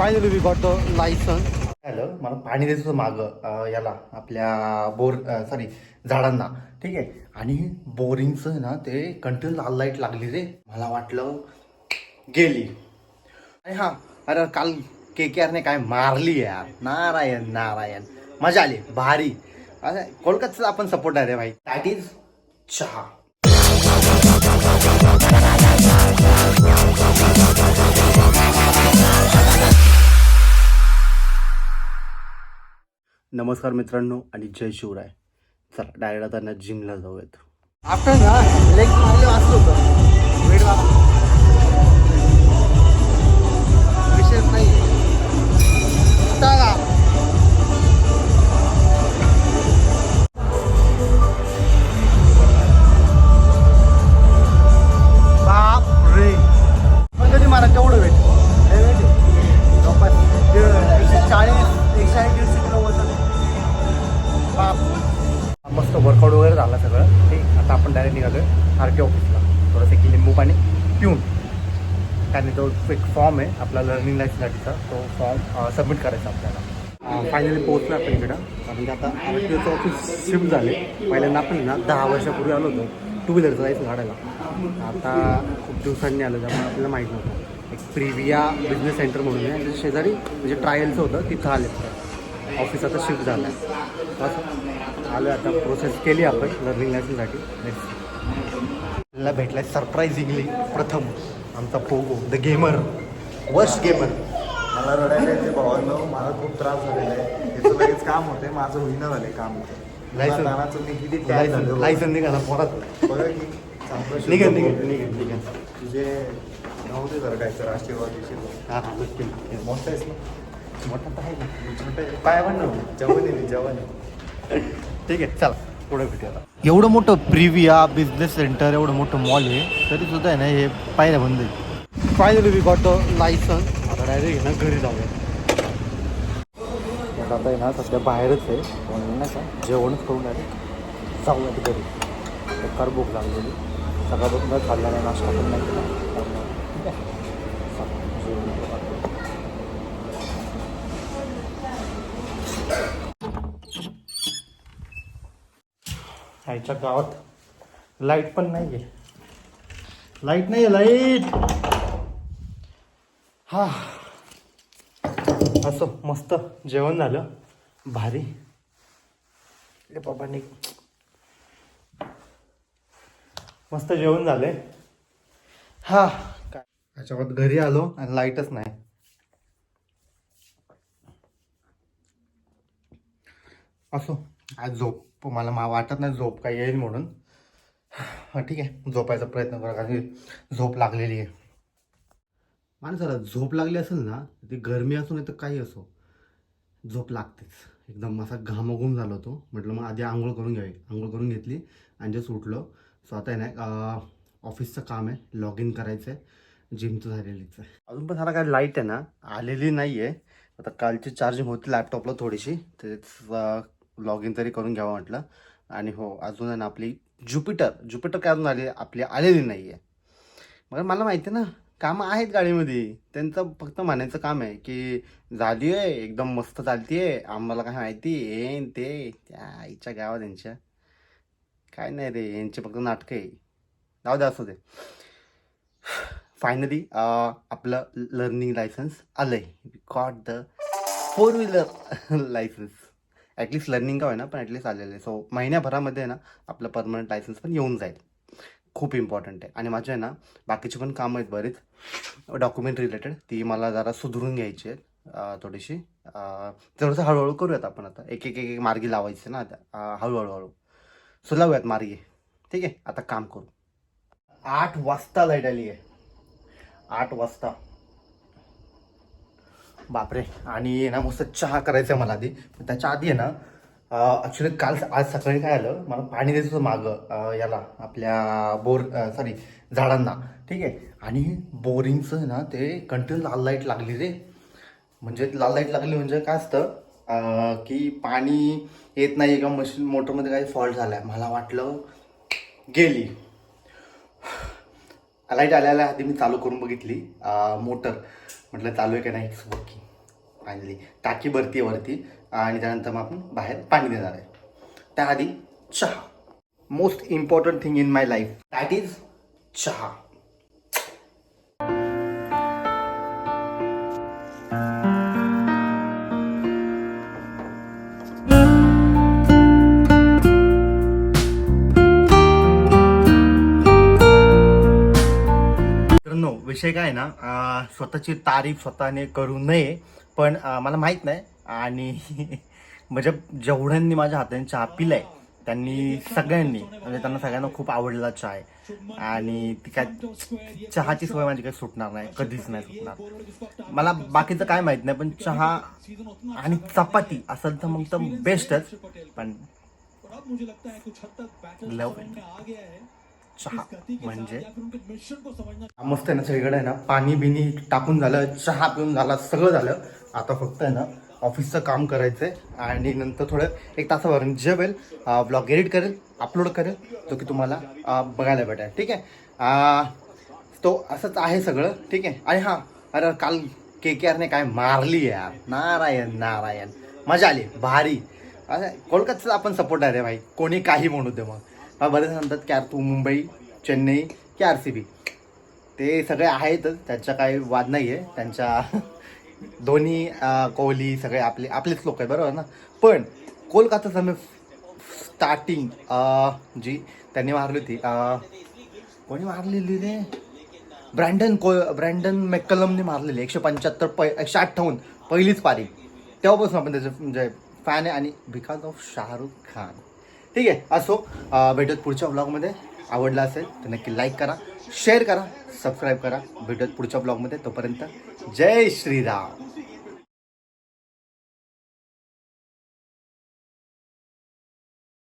Finally we got the licence hello मला पाणी द्यायचं होतं मागं याला आपल्या बोर सॉरी झाडांना. ठीक आहे? आणि बोरिंगचं ना ते कंटिन्यू लाल लाइट लागली रे. मला वाटलं गेली. अरे हा अरे काल के के आरने काय मारली यार. नारायण नारायण. मजा आली भारी. अरे कोलकाताचा आपण सपोर्ट आहे रे भाई. दॅट इज चहा. नमस्कार मित्रांनो आणि जय शिवराय. चला डायरेक्ट आता जिमला जाऊयात. आपण ना लेग मारले वाचलो वर्कआउट वगैरे झाला सगळं ठीक आता आपण डायरेक्ट निघालोय आर के ऑफिसला थोडंसं एक लिंबू पाणी पिऊन त्याने तो एक फॉर्म आहे आपला लर्निंग लाईफसाठीचा तो फॉर्म सबमिट करायचा आपल्याला. फायनली पोहोचलो आपण इकडं. कारण की आता आर टी ओचं ऑफिस शिफ्ट झाले. पहिल्यांदा आपण ना दहा वर्षापूर्वी आलो होतो टू व्हीलरचं जायचं काढायला. आता खूप दिवसांनी आलं त्यामुळे आपल्याला माहीत नव्हतं. एक प्रिविया बिझनेस सेंटर म्हणून आहे. त्याच्या शेजारी म्हणजे ट्रायलचं होतं तिथं आले. ऑफिस आता शिफ्ट झालं. आहे असं आलं आता. प्रोसेस केली आपण लर्निंग लायसनसाठी आपल्याला भेटलाय सरप्राईझिंगली प्रथम आमचा Pogo the gamer worst gamer मला रडायला येते भावांनो मला खूप त्रास झालेला आहे. याचं लगेच काम होते माझं होईना झाले काम. लायसन- मी किती झालो. लायसन निघाला पोरात. बघा की चांगलं निघेल. निघेल निघेल निघेल. तुझे नव्हते जर काय तर आशीर्वाद. मोठा आहेस ना. मोठा तर आहे छोटा आहे. पाय जवान आहे जवान आहे ठीक आहे चला. पुढे भेटूया एवढं मोठं प्रिविया बिझनेस सेंटर एवढं मोठं मॉल आहे तरी सुद्धा आहे ना हे पायऱ्या बंद आहे फायनली वी गॉट लायसन आता डायरेक्ट ना घरी जाऊया. आता आहे ना सध्या बाहेरच आहे. म्हणून नाही का जेवणच करून डायरेक्ट जाऊया घरी बेकार भूक लागलेली. सकाळपासून काय खाल्ला नाही नाश्ता पण नाही केला त्यामुळे ठीक आहे चला, जेवण करू. आईच्या गावात. लाइट पण नाही आहे लाइट नाही आहे लाइट हा. असं मस्त जेवण झालं. भारी. ए बाबांनी मस्त जेवण झालंय. हा. काय त्याच्यावर घरी आलो आणि लाईटच नाही. असो. आज झोप. मला मा वाटत नाही झोप काही येईल म्हणून. ठीक आहे. झोपायचा प्रयत्न करा कारण की झोप लागलेली आहे. माणसाला झोप लागली असेल ना ती गरमी असो नाही तर काही असो झोप लागतेच. एकदम असा घामाघूम झालो होतो. म्हटलं मग आधी आंघोळ करून घ्यावी. आंघोळ करून घेतली आणि जस्ट उठलो. सो आता आहे ना ऑफिसचं काम आहे. लॉग इन करायचं आहे जिमचं झालेलीच आहे. अजून पण सारा काय लाइट आहे ना आलेली नाही आहे आता कालची चार्जिंग होती लॅपटॉपला थोडीशी. तेच लॉग इन तरी करून घ्यावं म्हटलं. आणि हो अजून आहे ना आपली ज्युपिटर ज्युपिटर काय अजून आली आपली आलेली नाही आहे मग मला माहिती आहे ना कामं आहेत गाडीमध्ये. त्यांचं फक्त म्हणायचं काम आहे की झाली आहे एकदम मस्त चालती आहे आम्हाला काय माहिती हे ते त्या आईच्या गावात यांच्या. काय नाही रे यांचे फक्त नाटकं आहे. जाऊ दे असू दे. फायनली आपलं लर्निंग लायसन्स आलं आहे got the four wheeler licence at least learning का होईना पण ॲटलिस्ट आलेलं आहे. सो महिन्याभरामध्ये ना आपलं परमनंट लायसन्स पण येऊन जाईल. खूप इम्पॉर्टंट आहे. आणि माझे आहे ना बाकीचे पण कामं आहेत बरेच. डॉक्युमेंट रिलेटेड ती मला जरा सुधरून घ्यायची आहेत. थोडीशी. थोडंसं हळूहळू करूयात आपण आता. एक एक एक एक मार्गी लावायचे ना आता. हळूहळू. हळू सो लावूयात मार्गी. ठीक आहे? आता काम करू. आठ वाजता लाइट आली आहे. आठ वाजता. बापरे. आणि ना मस्त चहा करायचा आहे मला आधी. त्याच्या आधी आहे ना ॲक्च्युली काल आज सकाळी काय आलं मला पाणी द्यायचं होतं मागं याला आपल्या बोर सॉरी झाडांना. ठीक आहे? आणि बोरिंगचं आहे ना ते कंटिन्यू लाल लाइट लागली रे. म्हणजे लाल लाइट लागली म्हणजे काय असतं की पाणी येत नाही किंवा मशीन मोटरमध्ये काही फॉल्ट झाला आहे मला वाटलं गेली. लाइट आल्याला आधी मी चालू करून बघितली मोटर. म्हटलं चालू आहे का नाही वर्किंग फायनली टाकी भरती आहे वरती आणि त्यानंतर मग आपण बाहेर पाणी देणार आहे. त्याआधी चहा. Most important thing in my life that is chaha. विषय काय ना स्वतःची तारीफ स्वतःने करू नये पण मला माहीत नाही. आणि म्हणजे जेवढ्यांनी माझ्या हाताने चहा पिलाय त्यांनी सगळ्यांनी म्हणजे त्यांना सगळ्यांना खूप आवडलेला चहा आहे. आणि ती काय चहाची सवय माझी काही सुटणार नाही कधीच नाही सुटणार. मला बाकीचं काय माहीत नाही पण चहा आणि चपाती असेल तर मग तर बेस्टच पण लव चहा. म्हणजे? मस्त आहे ना सगळीकडे आहे ना. पाणी बिनी टाकून झालं चहा पिऊन झाला सगळं झालं. आता फक्त आहे ना ऑफिसचं काम करायचं आहे आणि नंतर थोडं एक तासावर जेवेल ब्लॉग एडिट करेल अपलोड करेल जो की तुम्हाला बघायला भेटेल. ठीक आहे? तो असंच आहे सगळं. ठीक आहे? आणि हां अरे काल के के आरने काय मारली यार. नारायण नारायण. मजा आली. भारी. असं कोलकाताचा आपण सपोर्ट आहे रे भाई. कोणी काही म्हणू दे मग. बरेच म्हणतात की आर तू मुंबई चेन्नई की आर सी बी. ते सगळे आहेतच त्यांचा काही वाद नाही आहे त्यांच्या धोनी कोहली सगळे आपले आपलेच लोक आहे बरोबर ना? पण कोलकाता समे स्टार्टिंग जी त्यांनी मारली होती कोणी मारलेली रे? ब्रँडन को ब्रँडन मॅकलमने मारलेली एकशे पंच्याहत्तर प एकशे अठ्ठावन्न पहिलीच पारी. तेव्हापासून आपण त्याचं म्हणजे फॅन आहे आणि बिकॉज ऑफ शाहरुख खान. ठीक आहे? असो हो, भेटत पुढच्या ब्लॉगमध्ये आवडला असेल तर नक्की लाईक करा शेअर करा सबस्क्राईब करा. भेटत पुढच्या ब्लॉगमध्ये तोपर्यंत जय श्रीराम.